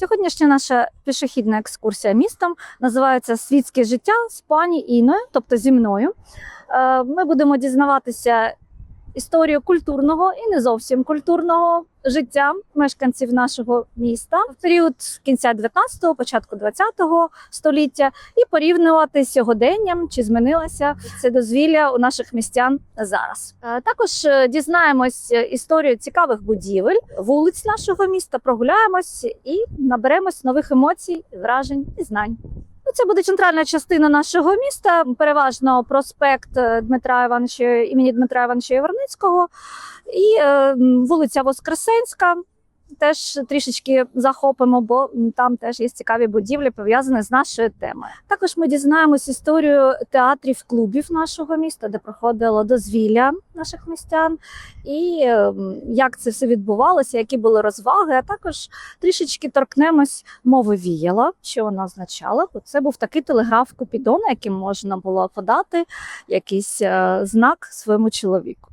Сьогоднішня наша пішохідна екскурсія містом називається Світське життя з пані Іною, тобто зі мною. Е, Ми будемо дізнаватися історію культурного і не зовсім культурного життя мешканців нашого міста в період кінця 19-го, початку 20-го століття і порівнювати з сьогоденням, чи змінилося це дозвілля у наших містян зараз. Е, Також е, дізнаємось історію цікавих будівель, вулиць нашого міста, прогуляємось і наберемось нових емоцій, вражень і знань. Ну, Це буде центральна частина нашого міста, переважно проспект е, Дмитра Івановича імені Дмитра Івановича Яворницького і е, вулиця Воскресенська. Теж трішечки захопимо, бо там теж є цікаві будівлі, пов'язані з нашою темою. Також ми дізнаємось історію театрів, клубів нашого міста, де проходило дозвілля наших містян, і е, як це все відбувалося, які були розваги. А також трішечки торкнемось мови віяла, що вона означала. Це був такий телеграф Купідона, яким можна було подати якийсь е, знак своєму чоловіку.